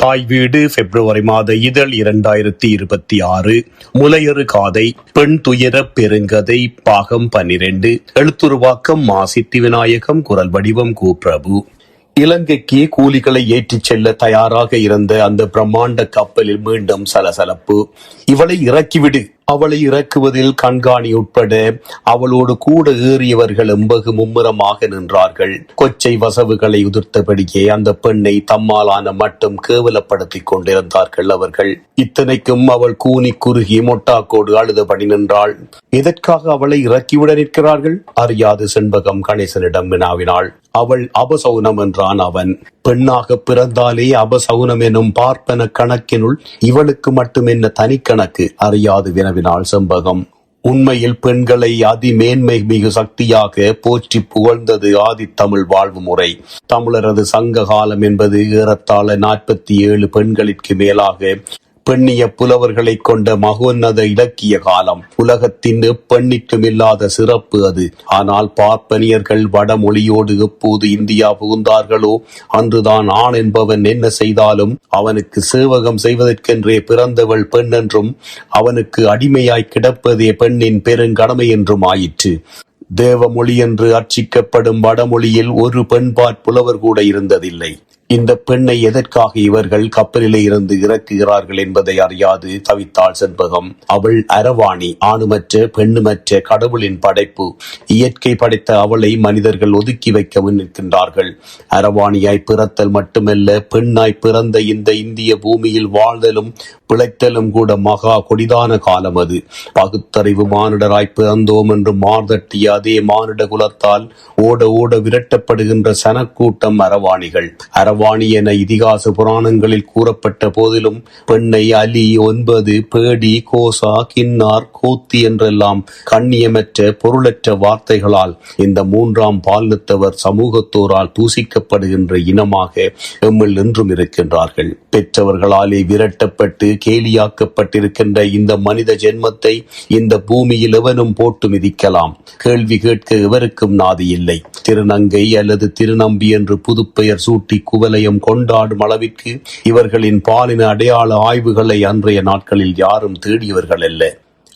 தாய் வீடு பிப்ரவரி மாத இதழ் இரண்டாயிரத்தி இருபத்தி ஆறு. முலையறு காதை பெண் துயர பெருங்கதை பாகம் பன்னிரண்டு எழுத்துருவாக்கம் மா சித்தி விநாயகம் குரல் வடிவம் கு பிரபு. இலங்கைக்கு கூலிகளை ஏற்றிச் செல்ல தயாராக இருந்த அந்த பிரம்மாண்ட கப்பலில் மீண்டும் சலசலப்பு. இவளை இறக்கிவிடு. அவளை இறக்குவதில் கண்காணி உட்பட அவளோடு கூட ஏறியவர்கள் வெகு மும்முரமாக நின்றார்கள். கொச்சை வசவுகளை உதிர்த்தபடியே அந்த பெண்ணை தம்மாலான மட்டும் கேவலப்படுத்திக் கொண்டிருந்தார்கள் அவர்கள். இத்தனைக்கும் அவள் கூனி குறுகி மொட்டாக்கோடு அழுதபடி நின்றாள். எதற்காக அவளை இறக்கிவிட நிற்கிறார்கள்? அறியாது செண்பகம் கணேசனிடம் வினாவினாள். அவள் அபசௌனம் என்றான் அவன். பெண்ணாக பிறந்தாலே அபசௌனம் எனும் பார்ப்பன கணக்கினுள் இவளுக்கு மட்டும் என்ன கணக்கு அறியாது வினவினாள் செம்பகம். உண்மையில் பெண்களை அதிமேன்மை மிகு சக்தியாக போற்றி புகழ்ந்தது ஆதித்தமிழ் வாழ்வு முறை. தமிழரது சங்க காலம் என்பது ஏறத்தாழ நாற்பத்தி ஏழு பெண்களிற்கு மேலாக பெண்ணிய புலவர்களை கொண்ட மகோன்னத இலக்கிய காலம். உலகத்தின் எப்பெண்ணிற்கும் இல்லாத சிறப்பு அது. ஆனால் பார்ப்பனியர்கள் வடமொழியோடு எப்போது இந்தியா புகுந்தார்களோ அன்றுதான் ஆண் என்பவன் என்ன செய்தாலும் அவனுக்கு சேவகம் செய்வதற்கென்றே பிறந்தவள் பெண் என்றும் அவனுக்கு அடிமையாய் கிடப்பதே பெண்ணின் பெருங்கடமை என்றும் ஆயிற்று. தேவமொழி என்று அர்ச்சிக்கப்படும் வடமொழியில் ஒரு பெண்பாற் புலவர் கூட இருந்ததில்லை. இந்த பெண்ணை எதற்காக இவர்கள் கப்பலிலே இருந்து இறக்குகிறார்கள் என்பதை அறியாது தவித்தாள் செண்பகம். அவள் அரவாணி ஆணுமற்ற பெண்ணுமற்ற கடவுளின் படைப்பு. இயற்கை படைத்த அவளை மனிதர்கள் ஒதுக்கி வைக்க நிற்கின்றார்கள் அரவாணியாய் பிறத்தல் மட்டுமல்ல பெண்ணாய் பிறந்த இந்த இந்திய பூமியில் வாழ்தலும் பிழைத்தலும் கூட மகா கொடிதான காலம் அது. பகுத்தறிவு மானிடராய் பிறந்தோம் என்று மார்தட்டிய அதே மானிட குலத்தால் ஓட ஓட விரட்டப்படுகின்ற சனக்கூட்டம் அரவாணிகள் அரவாணி என இதிகாச புராணங்களில் கூறப்பட்ட போதிலும் பெண்ணை அலி ஒன்பது பேடி கோசா கின்னார் கோத்தி என்றெல்லாம் கண்ணியமற்ற பொருளற்ற வார்த்தைகளால் இந்த மூன்றாம் பாலினத்தவர் சமூகத்தோரால் தூசிக்கப்படுகின்ற இனமாக எம்மில் நின்றும் இருக்கின்றார்கள். பெற்றவர்களாலே விரட்டப்பட்டு கேலியாக்கப்பட்டிருக்கின்ற இந்த மனித ஜென்மத்தை இந்த பூமியில் எவனும் போட்டு மிதிக்கலாம். கேள்வி கேட்க எவருக்கும் நாதி இல்லை திருநங்கை அல்லது திருநம்பி என்று புதுப்பெயர் சூட்டி விடுதலையும் கொண்டாடும் அளவிற்கு இவர்களின் பாலின அடையாள ஆய்வுகளை அன்றைய நாட்களில் யாரும் தேடியவர்கள் அல்ல.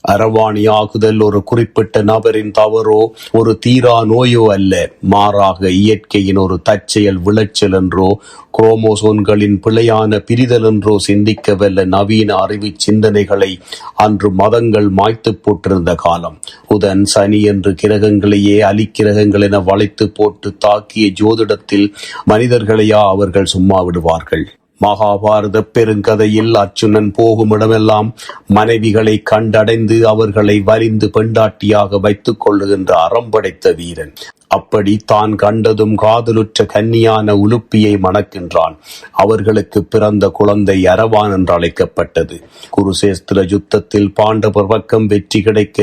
அரவாணி ஆகுதல் ஒரு குறிப்பிட்ட நபரின் தவறோ ஒரு தீரா நோயோ அல்ல. மாறாக இயற்கையின் ஒரு தற்செயல் விளைச்சல் என்றோ குரோமோசோன்களின் பிழையான பிரிதல் என்றோ சிந்திக்க வல்ல நவீன அறிவு சிந்தனைகளை அன்று மதங்கள் மாய்த்து போட்டிருந்த காலம். புதன் சனி என்று கிரகங்களையே அலிக்கிரகங்கள் என வளைத்து போட்டு தாக்கிய ஜோதிடத்தில் மனிதர்களையா அவர்கள் சும்மா விடுவார்கள்? மகாபாரத பெருங்கதையில் அர்ஜுனன் போகும் இடமெல்லாம் மனைவிகளை கண்டடைந்து அவர்களை வரிந்து பெண்டாட்டியாக வைத்துக் கொள்ளுகின்ற அறம்படைத்த வீரன். அப்படி தான் கண்டதும் காதலுற்ற கன்னியான உலுப்பியை மணக்கின்றான். அவர்களுக்கு பிறந்த குழந்தை அரவான் என்று அழைக்கப்பட்டது. குருசேஸ்திர யுத்தத்தில் பாண்டவர் பக்கம் வெற்றி கிடைக்க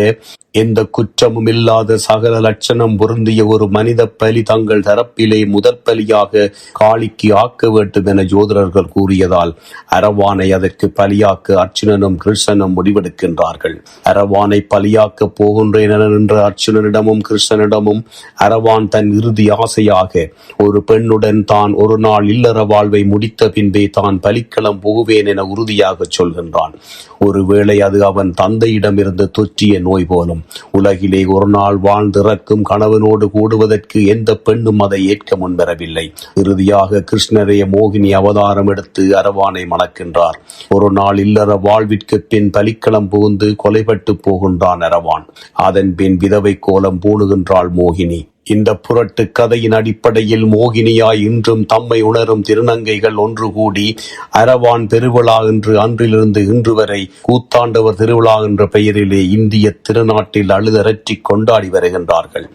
எந்த குற்றமும் இல்லாத சகல லட்சணம் பொருந்திய ஒரு மனித பலி தங்கள் தரப்பிலே முதற் பலியாக காளிக்கு ஆக்க வேண்டும் என ஜோதிடர்கள் கூறியதால் அரவானை அதற்கு பலியாக்க அர்ச்சுனனும் கிருஷ்ணனும் முடிவெடுக்கின்றார்கள். அரவானை பலியாக்க போகின்றேன் என்ற அர்ச்சுனனிடமும் கிருஷ்ணனிடமும் அரவான் தன் இறுதி ஆசையாக ஒரு பெண்ணுடன் தான் ஒரு நாள் இல்லற வாழ்வை முடித்த பின்பே தான் பலிக்களம் போகுவேன் என உறுதியாக சொல்கின்றான். ஒருவேளை அது அவன் தந்தையிடமிருந்து தொற்றிய நோய் போலும் உலகிலே ஒரு நாள் வாழ்ந்திறக்கும் கணவனோடு கூடுவதற்கு எந்த பெண்ணும் அதை ஏற்க முன்வரவில்லை. இறுதியாக கிருஷ்ணரைய மோகினி அவதாரம் எடுத்து அரவானை மணக்கின்றார். ஒரு நாள் இல்லற வாழ்விற்கு பின் பலிக்களம் புகுந்து கொலைப்பட்டு போகின்றான் அரவான். அதன் பின் விதவை கோலம் பூணுகின்றாள் மோகினி. இந்த புரட்டு கதையின் அடிப்படையில் மோகினியாய் இன்றும் தம்மை உணரும் திருநங்கைகள் ஒன்று கூடி அரவான் திருவிழா என்று அன்றிலிருந்து இன்று வரை கூத்தாண்டவர் திருவிழா என்ற பெயரிலே இந்திய திருநாட்டில் அழுதரற்றி கொண்டாடி வருகின்றார்கள்.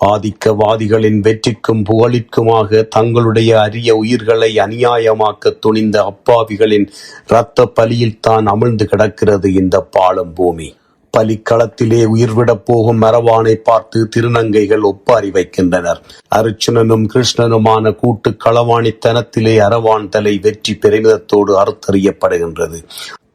ஆதிக்கவாதிகளின் வெற்றிக்கும் புகழிற்குமாக தங்களுடைய அரிய உயிர்களை அநியாயமாக்க துணிந்த அப்பாவிகளின் இரத்த பலியில் தான் அமிழ்ந்து கிடக்கிறது இந்த பாலம் பூமி. பலிக்களத்திலே உயிர்விடப் போகும் மரவானை பார்த்து திருநங்கைகள் ஒப்பாரி வைக்கின்றனர். அருச்சுனனும் கிருஷ்ணனுமான கூட்டு களவாணித்தனத்திலே அரவான் தலை வெற்றி பெருமிதத்தோடு அறுத்தறியப்படுகின்றது.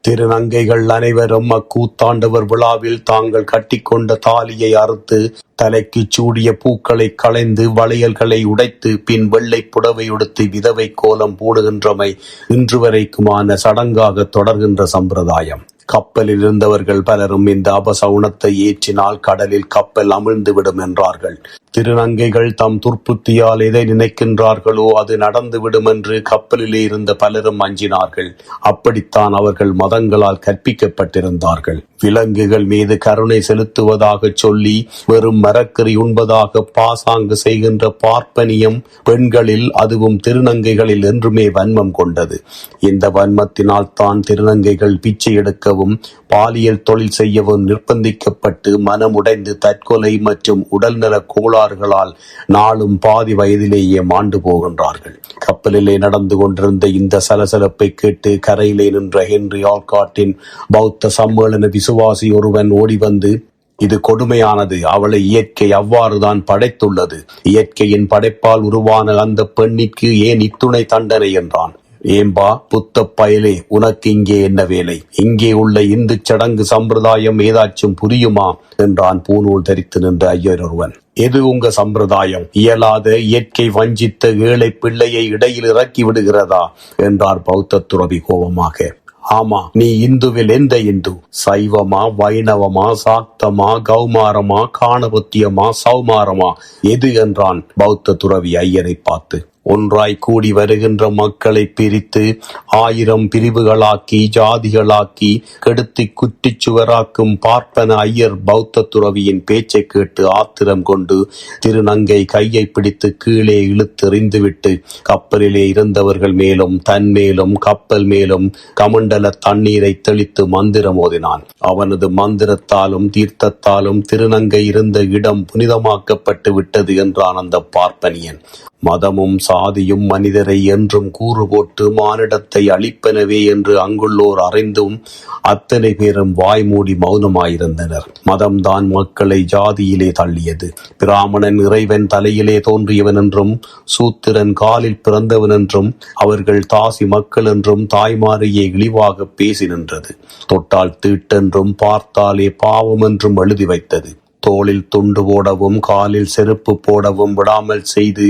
திருநங்கைகள் அனைவரும் அக்கூத்தாண்டவர் விழாவில் தாங்கள் கட்டிக்கொண்ட தாலியை அறுத்து தலைக்கு சூடிய பூக்களை களைந்து வளையல்களை உடைத்து பின் வெள்ளை புடவை உடுத்து விதவை கோலம் போடுகின்றமை இன்று வரைக்குமான சடங்காக தொடர்கின்ற சம்பிரதாயம். கப்பலில் இருந்தவர்கள் பலரும் இந்த அபசகுனத்தை ஏற்றினால் கடலில் கப்பல் அமிழ்ந்துவிடும் என்றார்கள். திருநங்கைகள் தம் துர்ப்புத்தியால் எதை நினைக்கின்றார்களோ அது நடந்துவிடும் என்று கப்பலிலே இருந்த பலரும் அஞ்சினார்கள். அப்படித்தான் அவர்கள் மதங்களால் கற்பிக்கப்பட்டிருந்தார்கள். விலங்குகள் மீது கருணை செலுத்துவதாக சொல்லி வெறும் மரக்கறி உண்பதாக பாசாங்கு செய்கின்ற பார்ப்பனியம் பெண்களில் அதுவும் திருநங்கைகளில் என்றுமே வன்மம் கொண்டது. இந்த வன்மத்தினால் தான் திருநங்கைகள் பிச்சை எடுக்க எடுக்கவும் பாலியல் தொழில் செய்யவும் நிர்பந்திக்கப்பட்டு மனமுடைந்து தற்கொலை மற்றும் உடல்நல கோளாறுகளால் நாளும் பாதி வயதிலேயே மாண்டு போகின்றார்கள். கப்பலிலே நடந்து கொண்டிருந்த இந்த சலசலப்பை கேட்டு கரையிலே நின்ற ஹென்றி ஆல்காட்டின் பௌத்த சம்மேளன விசுவாசி ஒருவன் ஓடி வந்து இது கொடுமையானது. அவளை இயற்கை அவ்வாறுதான் படைத்துள்ளது. இயற்கையின் படைப்பால் உருவான அந்த பெண்ணிற்கு ஏன் இத்துணை தண்டனை? என்றான். ஏம்பா புத்த பயலே உனக்கு இங்கே என்ன வேலை? இங்கே உள்ள இந்து சடங்கு சம்பிரதாயம் ஏதாச்சும் புரியுமா? என்றான் பூநூல் தரித்து நின்ற ஐயர் ஒருவன். எது உங்க சம்பிரதாயம்? இயலாத இயற்கை வஞ்சித்த ஏழை பிள்ளையை இடையில் இறக்கி விடுகிறதா? என்றார் பௌத்த துறவி கோபமாக. ஆமா நீ இந்துவில் எந்த இந்து? சைவமா வைணவமா சாக்தமா கௌமாரமா காணபத்தியமா சௌமாரமா? எது? என்றான் பௌத்த துறவி ஐயரை பார்த்து. ஒன்றாய் கூடி வருகின்ற மக்களை பிரித்து ஆயிரம் பிரிவுகளாக்கி ஜாதிகளாக்கி கெடுத்து குட்டிச்சுவராக்கும் பார்ப்பன ஐயர் பௌத்த துறவியின் பேச்சை கேட்டு ஆத்திரம் கொண்டு திருநங்கை கையை பிடித்து கீழே இழுத்தெறிந்துவிட்டு கப்பலிலே இருந்தவர்கள் மேலும் தன் மேலும் கப்பல் மேலும் கமண்டல தண்ணீரை தெளித்து மந்திரம் ஓதினான். அவனது மந்திரத்தாலும் தீர்த்தத்தாலும் திருநங்கை இருந்த இடம் புனிதமாக்கப்பட்டு விட்டது என்றான் அந்த பார்ப்பனியன். மதமும் சாதியும் மனிதரை என்றும் கூறு போட்டு மானிடத்தை அழிப்பனவே என்று அங்குள்ளோர் அறிந்தும் அத்தனை பேரும் வாய்மூடி மௌனமாயிருந்தனர். மதம்தான் மக்களை ஜாதியிலே தள்ளியது. பிராமணன் இறைவன் தலையிலே தோன்றியவன் என்றும் சூத்திரன் காலில் பிறந்தவன் என்றும் அவர்கள் தாசி மக்கள் என்றும் தாய்மாரையே இழிவாக பேசி நின்றது. தொட்டால் தீட்டென்றும் பார்த்தாலே பாவம் என்றும் எழுதி வைத்தது. தோளில் துண்டு போடவும் காலில் செருப்பு போடவும் விடாமல் செய்து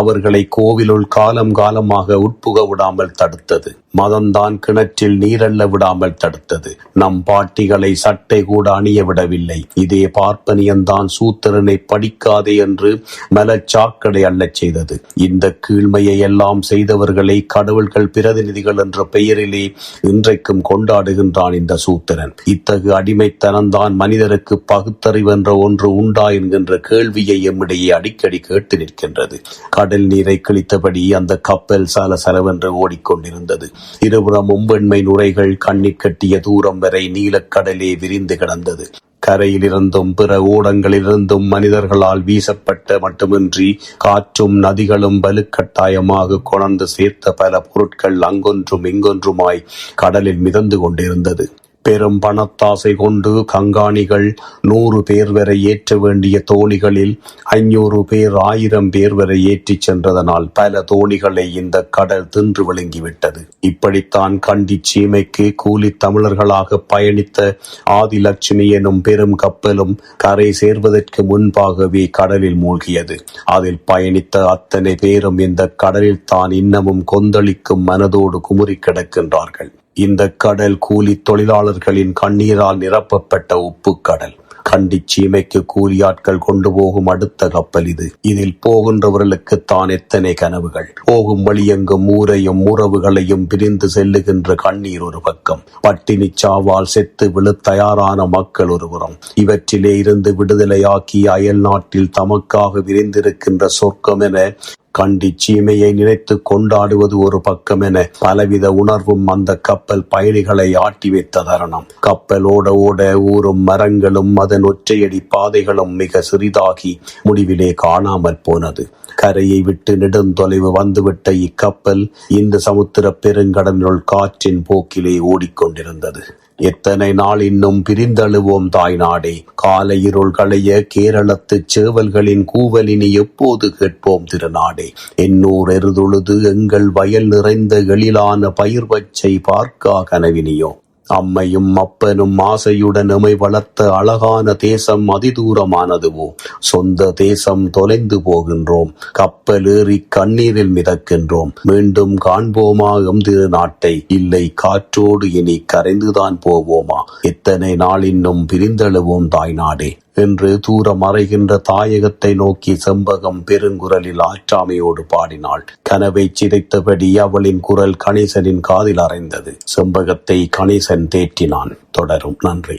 அவர்களை கோவிலுள் காலம் காலமாக உட்புக விடாமல் தடுத்தது. மதம்தான் கிணற்றில் நீரல்ல விடாமல் தடுத்தது. நம் பாட்டிகளை சட்டை கூட அணிய விடவில்லை. இதே பார்ப்பனியன்தான் சூத்திரனை படிக்காதே என்று மலச்சாக்கடை அள்ளச் செய்தது. இந்த கீழ்மையை எல்லாம் செய்தவர்களை கடவுள்கள் பிரதிநிதிகள் என்ற பெயரிலே இன்றைக்கும் கொண்டாடுகின்றான் இந்த சூத்திரன். இத்தகு அடிமைத்தனம்தான் மனிதருக்கு பகுத்தறிவு என்ற ஒன்று உண்டா என்கின்ற கேள்வியை எம்மிடையே அடிக்கடி கேட்டு நிற்கின்றது. கடல் நீரை கிழித்தபடி அந்த கப்பல் சல சலவென்று ஓடிக்கொண்டிருந்தது. இருபுறமும் வெண்மை நுரைகள் கண்ணிக் கட்டிய தூரம் வரை நீலக்கடலே விரிந்து கிடந்தது. கரையிலிருந்தும் பிற ஊடங்களிலிருந்தும் மனிதர்களால் வீசப்பட்ட மட்டுமின்றி காற்றும் நதிகளும் வலுக்கட்டாயமாக கொணர்ந்து சேர்த்த பல பொருட்கள் அங்கொன்றும் இங்கொன்றுமாய் கடலில் மிதந்து கொண்டிருந்தது. பெரும் பணத்தாசை கொண்டு கங்காணிகள் நூறு பேர் வரை ஏற்ற வேண்டிய தோணிகளில் ஐநூறு பேர் ஆயிரம் பேர் வரை ஏற்றிச் சென்றதனால் பல தோணிகளை இந்த கடல் தின்று விழுங்கிவிட்டது. இப்படித்தான் கண்டி சீமைக்கு கூலி தமிழர்களாக பயணித்த ஆதிலட்சுமி எனும் பெரும் கப்பலும் கரை சேர்வதற்கு முன்பாகவே கடலில் மூழ்கியது. அதில் பயணித்த அத்தனை பேரும் இந்த கடலில் தான் இன்னமும் கொந்தளிக்கும் மனதோடு குமுறி கிடக்கின்றார்கள். இந்த கடல் கூலி தொழிலாளர்களின் கண்ணீரால் நிரப்பப்பட்ட உப்பு கடல் கண்டி சீமைக்கு கூலியாட்கள் கொண்டு போகும் அடுத்த கப்பல் இது. இதில் போகின்றவர்களுக்கு தான் எத்தனை கனவுகள். போகும் வழியெங்கும் ஊரையும் உறவுகளையும் பிரிந்து செல்லுகின்ற கண்ணீர் ஒரு பக்கம். பட்டினி சாவால் செத்து விழு தயாரான மக்கள் ஒருபுறம் இவற்றிலே இருந்து விடுதலையாக்கி அயல் நாட்டில் தமக்காக விரிந்திருக்கின்ற சொர்க்கம் என கண்டி சீமையை நினைத்து கொண்டாடுவது ஒரு பக்கம் என பலவித உணர்வும் அந்த கப்பல் பயணிகளை ஆட்டி வைத்த தருணம். கப்பல் ஓட ஓட ஊறும் மரங்களும் அதன் ஒற்றையடி பாதைகளும் மிக சிறிதாகி முடிவிலே காணாமல் போனது. கரையை விட்டு நெடுந்தொலைவு வந்துவிட்ட இக்கப்பல் இந்த சமுத்திர பெருங்கடலுள் காற்றின் போக்கிலே ஓடிக்கொண்டிருந்தது. எத்தனை நாள் இன்னும் பிரிந்தழுவோம் தாய் நாடே காலை இருள் களைய கேரளத்து சேவல்களின் கூவலினி எப்போது கேட்போம் திருநாடே. எண்ணூர் எருதுழுது எங்கள் வயல் நிறைந்த எழிலான பயிர் பச்சை பார்க்கா கனவினியோ. அம்மையும் அப்பனும் ஆசையுடன் எமை வளர்த்த அழகான தேசம் அதிதூரமானதுவோ? சொந்த தேசம் தொலைந்து போகின்றோம். கப்பல் ஏறி கண்ணீரில் மிதக்கின்றோம். மீண்டும் காண்போமா எம் திரு நாட்டை இல்லை காற்றோடு இனி கரைந்துதான் போவோமா? எத்தனை நாள் இன்னும் பிரிந்தெழுவோம் தாய்நாடே. என்று தூரம் மறைகின்ற தாயகத்தை நோக்கி செம்பகம் பெருங்குரலில் ஆற்றாமையோடு பாடினாள். கனவை சிதைத்தபடி அவளின் குரல் கணேசனின் காதில் அறைந்தது. செம்பகத்தை கணேசன் தேற்றினான். தொடரும். நன்றி.